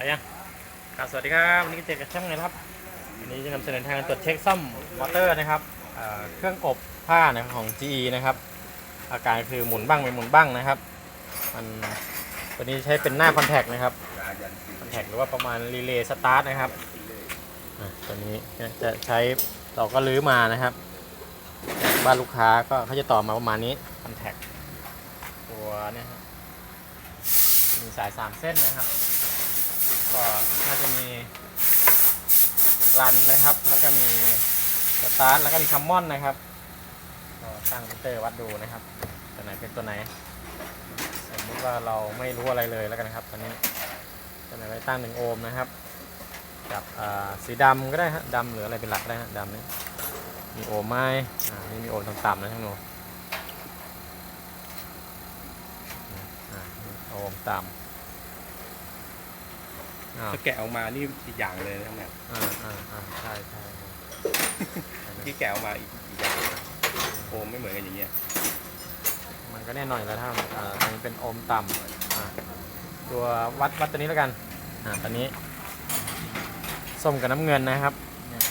ไปยังครับสวัสดีครับ วันนี้เจอกับช่างเลยนะครับ วันนี้จะนำเสนอทางการตรวจเช็คซ่อมมอเตอร์นะครับเเครื่องอบผ้านะของ GE นะครับ อาการคือหมุนบ้างไม่หมุนบ้างนะครับ มันตัวนี้ใช้เป็นหน้าคอนแทคนะครับ คอนแทคหรือว่าประมาณรีเลย์สตาร์ทนะครับตัวนี้จะใช้เราก็ลื้อมานะครับ บ้านลูกค้าก็เขาจะต่อมาประมาณนี้คอนแทคตัวเนี่ยมีสายสามเส้นนะครับ ก็น่าจะมีรันนะครับ แล้วก็มีสตาร์ทแล้วก็มีคัมมอนนะครับก็ตั้งมิเตอร์วัดดูนะครับ ตัวไหนเป็นตัวไหน สมมติว่าเราไม่รู้อะไรเลยแล้วกันนะครับตอนนี้ตัวไหนไว้ตั้งหนึ่งโอห์มนะครับกับสีดำก็ได้ฮะดำหรืออะไรเป็นหลักได้ฮะดำนี่มีโอห์มไหมอ่านี่มีโอห์มต่ำๆนะท่านโนอ่ามีโอห์มต่ำอ้า ถ้าแกะออกมานี่อีกอย่างเลยนะเนี่ยอ่าอ่าอ่าใช่ใช่ครับที่แกะออกมาอีกอีกอย่างโอมไม่เหมือนกันอย่างเงี้ยมันก็แน่นอนอยู่แล้วถ้าอ่าอันนี้เป็นโอห์มต่ำอ่าตัววัดวัดตัวนี้แล้วกันอ่าตอนนี้ส้มกับน้ำเงินนะครับเนี่ย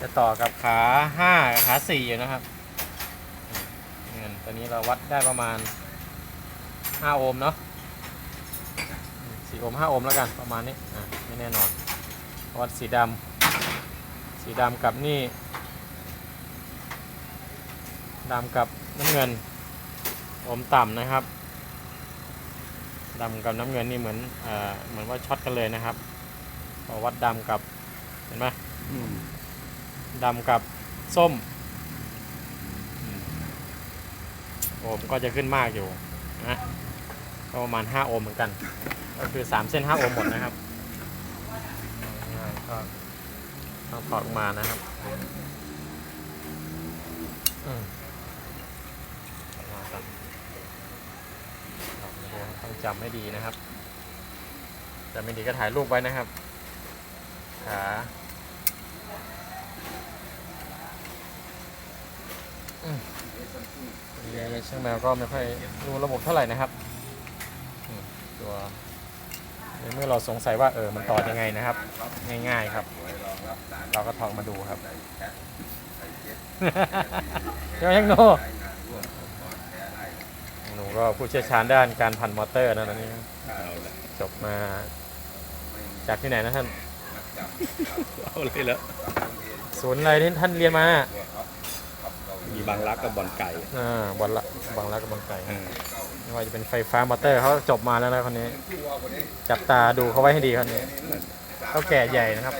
จะต่อกับขาห้ากับขาสี่อยู่นะครับนี่เงินตัวนี้เราวัดได้ประมาณห้าโอห์มเนาะ สี่โอห์มห้าโอห์มแล้วกันประมาณนี้อ่าไม่แน่นอนวัดสีดำสีดำกับนี่ดำกับน้ำเงินโอห์มต่ำนะครับดำกับน้ำเงินนี่เหมือนเอ่อเหมือนว่าช็อตกันเลยนะครับพอวัดดำกับเห็นไหมดำกับส้มอืมโอห์มก็จะขึ้นมากอยู่นะ ก็ประมาณ 5 โอห์มเหมือนกัน ก็คือ 3 เส้น 5 โอห์มหมดนะครับก็ต้องถอดออกมานะครับอือดออกมาก่อนลองดูต้องจำให้ดีนะครับจำไม่ดีก็ถ่ายรูปไว้นะครับขาอืมนี่ช่างแมวก็ไม่ค่อยรู้ระบบเท่าไหร่นะครับ ตัวในเมื่อเราสงสัยว่าเออมันต่อยังไงนะครับ ง่ายๆครับ เราก็ถอดมาดูครับเดี๋ยวยังโนหนูก็ผู้เชี่ยวชาญด้านการพันมอเตอร์นะตอนนี้เอาละจบมาจากที่ไหนนะท่านเอาเลยแล้วศูนย์อะไรที่ท่านเรียนมามี บางรักกับบอลไก่อ่าบอลละบางรักกับบอลไก่อ่าไม่ว่าจะเป็นไฟฟ้ามอเตอร์เขาจบมาแล้วนะคนนี้ จับตาดูเขาไว้ให้ดีคนนี้เขาแก่ใหญ่นะครับ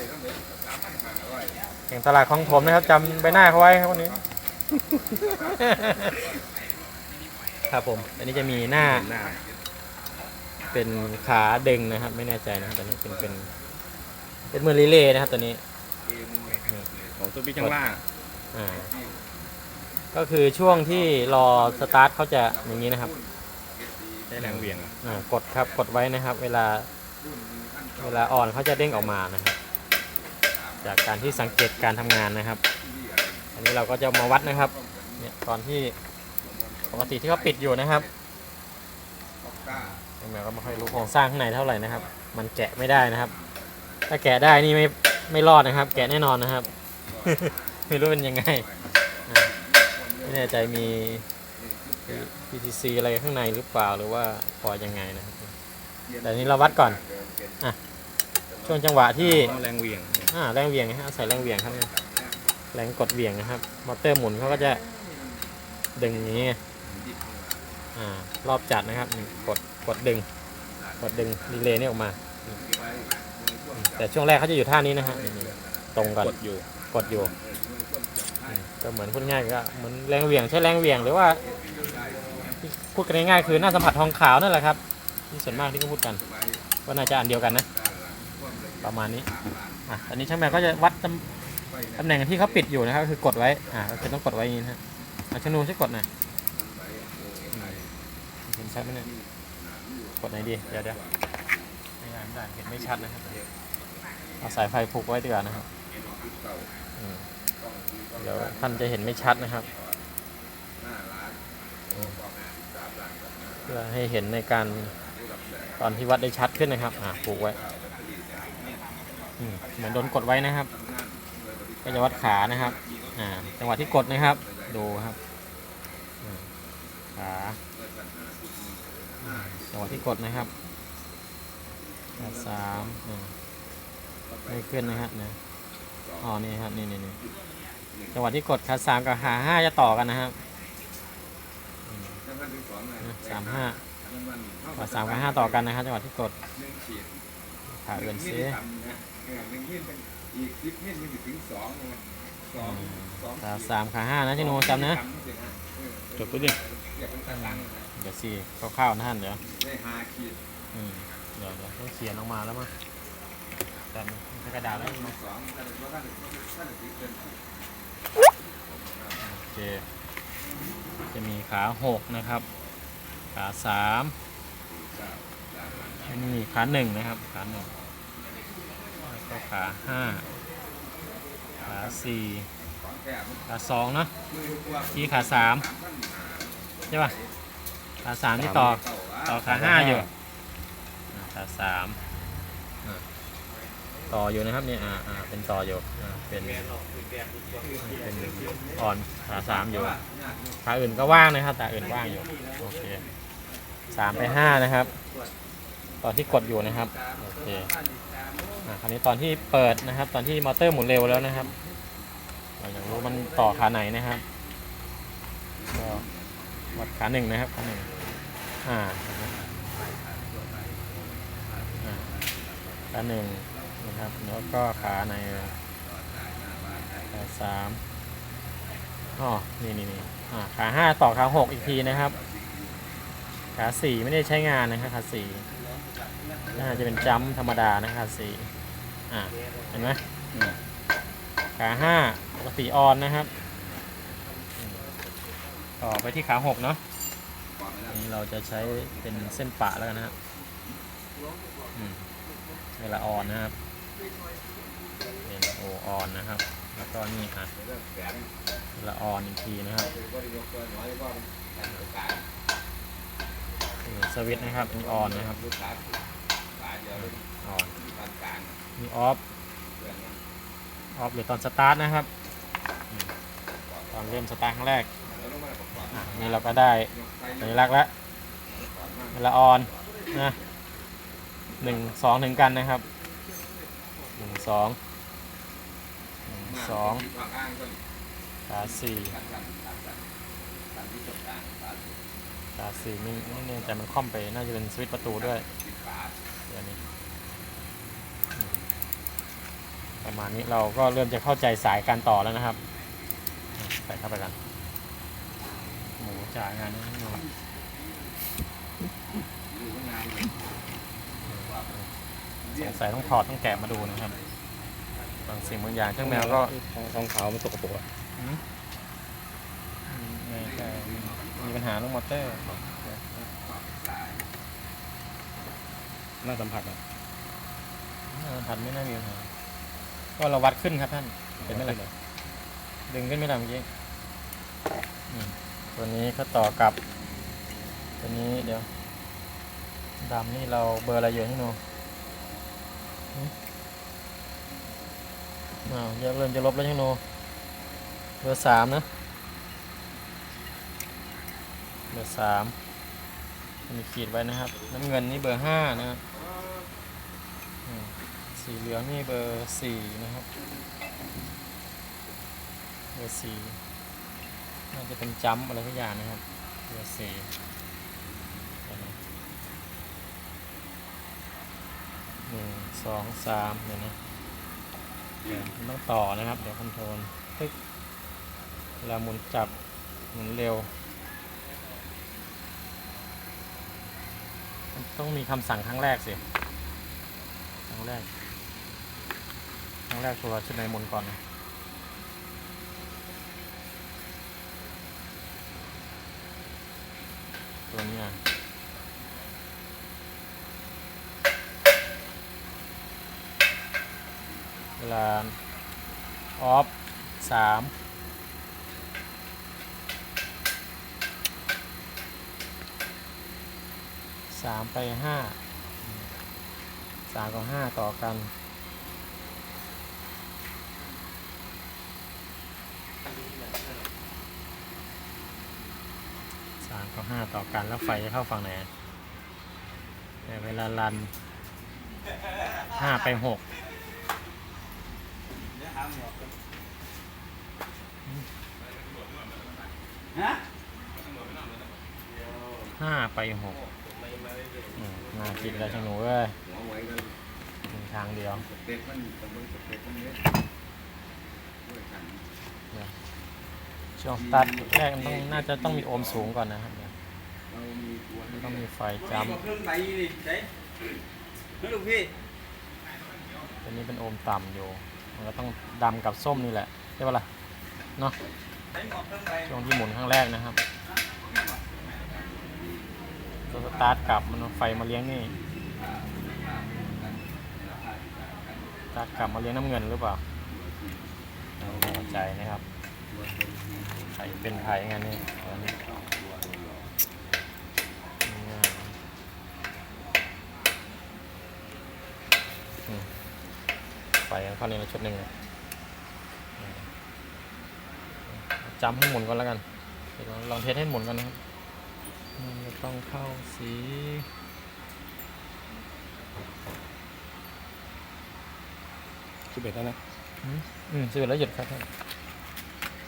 แข่งตลาดคลองถมนะครับจำใบหน้าเขาไว้ครับคนนี้ ครับผม อันนี้จะมีหน้าเห็นหน้าเป็นขาดึงนะครับ ไม่แน่ใจนะครับตอนนี้เป็นเป็นเป็นมือรีเลย์นะครับตัวนี้ของตัวพี่ข้างล่างอ่า ก็คือช่วงที่รอสตาร์ทเขาจะอย่างนี้นะครับใช้แรงเหวี่ยงอะอ่ากดครับกดไว้นะครับ เวลาเวลาอ่อนเขาจะเด้งออกมานะครับ จากการที่สังเกตการทำงานนะครับ อันนี้เราก็จะมาวัดนะครับเนี่ยตอนที่ปกติที่เขาปิดอยู่นะครับแมวก็ไม่ค่อยรู้โครงสร้างข้างในเท่าไหร่นะครับ มันแกะไม่ได้นะครับ ถ้าแกะได้นี่ไม่ไม่รอดนะครับ แกะแน่นอนนะครับ ไม่รู้เป็นยังไงอ่าไม่ แน่ใจมี PTC อะไรข้างในหรือเปล่าหรือว่าพอยังไงนะครับ แต่อันนี้เราวัดก่อน อะ ช่วงจังหวะที่เอาแรงเหวี่ยงอ่าแรงเหวี่ยงนะฮะอาศัยแรงเหวี่ยงครับเนี่ยแรงกดเหวี่ยงนะครับ มอเตอร์หมุนเขาก็จะดึงอย่างนี้ไงอ่ารอบจัดนะครับนี่กดกดดึง กดดึงรีเลย์นี่ออกมาอืมแต่ช่วงแรกเขาจะอยู่ท่านี้นะฮะนี่ตรงกันกดอยู่ กดอยู่อืม ก็เหมือนพูดง่ายก็เหมือนแรงเหวี่ยงใช้แรงเหวี่ยงหรือว่า พูดกันง่ายๆคือหน้าสัมผัสทองขาวนั่นแหละครับที่ส่วนมากที่เขาพูดกันว่าน่าจะอันเดียวกันนะ ประมาณนี้อะตอนนี้ช่างแมวก็จะวัดตำตำแหน่งที่เขาปิดอยู่นะครับคือกดไว้อ่าก็คือต้องกดไว้อย่างนี้นะฮะอะชนูช่กดหน่อยเห็นชัดไหมเนี่ยกดไหนดีเดี๋ยวเดี๋ยวไม่ได้ไม่ได้เห็นไม่ชัดนะครับเอาสายไฟผูกไว้ดีกว่านะครับอืม เดี๋ยวท่านจะเห็นไม่ชัดนะครับเพื่อให้เห็นในการตอนที่วัดได้ชัดขึ้นนะครับอ่าผูกไว้เหมือนโดนกดไว้นะครับ ก็จะวัดขานะครับอ่าจังหวะที่กดนะครับ ดูครับขาจังหวะที่กดนะครับสามไม่ขึ้นนะครับเนี่ยอ๋อนี่ครับนี่นี่นี่ จังหวะที่กดขาสามกับขาห้าจะต่อกันนะครับอืมนะสามห้าขาสามกับห้าต่อกันนะครับจังหวะที่กดขาอื่นซิอีกสิบเมตรมันถึงสองสองสองขาสามขาห้านะจิโนจำนะจบตัวดิเกี่ยวกับตารางเดี๋ยวสี่คร่าวๆนะท่านเดี๋ยวได้หาขีดอืมเดี๋ยวเดี๋ยวต้องเขียนออกมาแล้วมั้งแต่ใช้กระดาษแล้ว สองสองถ้าถึงถ้าถึงถ้าถึงเกิน โอ เค จะมีขาหกนะครับ ขาสามอันนี้ขาหนึ่งนะครับ ขาหนึ่งแล้วก็ขาห้าขาสี่ขาสองเนาะที่ขาสามใช่ป่ะขาสามที่ต่อ ต่อขาห้าอยู่ขาสาม ต่ออยู่นะครับเนี่ยอ่าอ่าเป็นต่ออยู่อ่าเป็นเป็นอ่อนขาสามอยู่ขาอื่นก็ว่างนะครับแต่อื่นว่างอยู่โอเคสามไปห้านะครับ ตอนที่กดอยู่นะครับโอเคอ่าคราวนี้ตอนที่เปิดนะครับ ตอนที่มอเตอร์หมุนเร็วแล้วนะครับเราอยากรู้มันต่อขาไหนนะครับก็วัดขาหนึ่งนะครับขาหนึ่งอ่าอ่าขาหนึ่ง นะครับ แล้วก็ขาในขาสามอ๋อนี่นี่นี่ขาห้าต่อขาหกอีกทีนะครับ ขาสี่ไม่ได้ใช้งานนะครับขาสี่น่าจะเป็นจัมธรรมดานะขาสี่อ่าเห็นไหมขาห้าปกติออนนะครับ ต่อไปที่ขาหกเนาะอันนี้เราจะใช้เป็นเส้นปะแล้วกันนะครับเวลาออนนะครับ เป็นโอออนนะครับ แล้วก็นี่อะลาออนอีกทีนะครับสวิตนะครับอันนี้ออนนะครับออนมีออฟออฟหรือตอนสตาร์ทนะครับ ตอนเริ่มสตาร์ทครั้งแรกนี่เราก็ได้สัญลักษณ์แล้วเวลาออนนะหนึ่งสองถึงกันนะครับ สองหนึ่งสองขาสี่ขาสี่ไม่ไม่แน่ใจมันค่อมไปน่าจะเป็นสวิตช์ประตูด้วยเดี๋ยวนี้อืมประมาณนี้เราก็เริ่มจะเข้าใจสายการต่อแล้วนะครับ ใส่เข้าไปกันหมูจ่ายงานนี้หนูสงสัยต้องถอดต้องแกะมาดูนะครับบางสิ่งบางอย่างเครื่องแมวก็ทองขาวมันสกปรกอะอืมอืมไม่ใช่มีปัญหาเรื่องมอเตอร์น่าสัมผัสอะเออพันไม่น่ามีปัญหาก็เราวัดขึ้นครับท่านเห็นไหมล่ะดึงขึ้นไม่ได้เมื่อกี้อืมตัวนี้ก็ต่อกับตัวนี้เดี๋ยวดำนี่เราเบอร์อะไรอยู่ให้หนูหึ อ้าวเอะเริ่มจะลบแล้วช่หนูเบอร์สามนะเบอร์สามมีขีดไว้นะครับ น้ำเงินนี่เบอร์ห้านะครับสีเหลืองนี่เบอร์สี่นะครับ เบอร์สี่น่าจะเป็นจัมป์อะไรทุกอย่างนะครับ เบอร์สี่หนึ่งสองสามเดี๋ยวนะ มันต้องต่อนะครับ เดี๋ยวคอนโทรลตึ๊กเวลาหมุนจับหมุนเร็วมันต้องมีคำสั่งครั้งแรกสิครั้งแรกครั้งแรกตัวชุดในมุนก่อนตัวนี้อะ ลางออฟสามสามไปห้าสามกับห้าต่อกันสามกับห้าต่อกันแล้วไฟจะเข้าฝั่งไหนเวลาลันห้าไปหก ฮะห้าไปหกอืมน่ากินแล้วช่างหนูเอ้ยหัวไว้กันมีทางเดียวสเต็ปมันตะเบิงสเต็ปมันเนี้ยด้วยกันช่วงสตาร์ทแรกมันต้องน่าจะต้องมีโอห์มสูงก่อนนะครับเรามีตัวให้ต้องมีไฟจเครื่องใส่ดิใช่ไม่ลูกพี่ำตัวนี้เป็นโอห์มต่ำอยู่ มันก็ต้องดำกับส้มนี่แหละใช่ปะล่ะเนาะช่วงที่หมุนครั้งแรกนะครับตัวสตาร์ทกลับมันไฟมาเลี้ยงนี่สตาร์ทกลับมาเลี้ยงน้ำเงินหรือเปล่าไม่แน่ใจนะครับไข่เป็นไข่งานนี้ตอนนี้อืม ไฟเข้าในชุดหนึ่งอืมจำให้หมุนก่อนแล้วกันเดี๋ยวลองเทสให้หมุนก่อนนะครับมันจะต้องเข้าสีสิบเอ็ดแล้วนะ อืมอืมสิบเอ็ดแล้วหยุดครับท่าน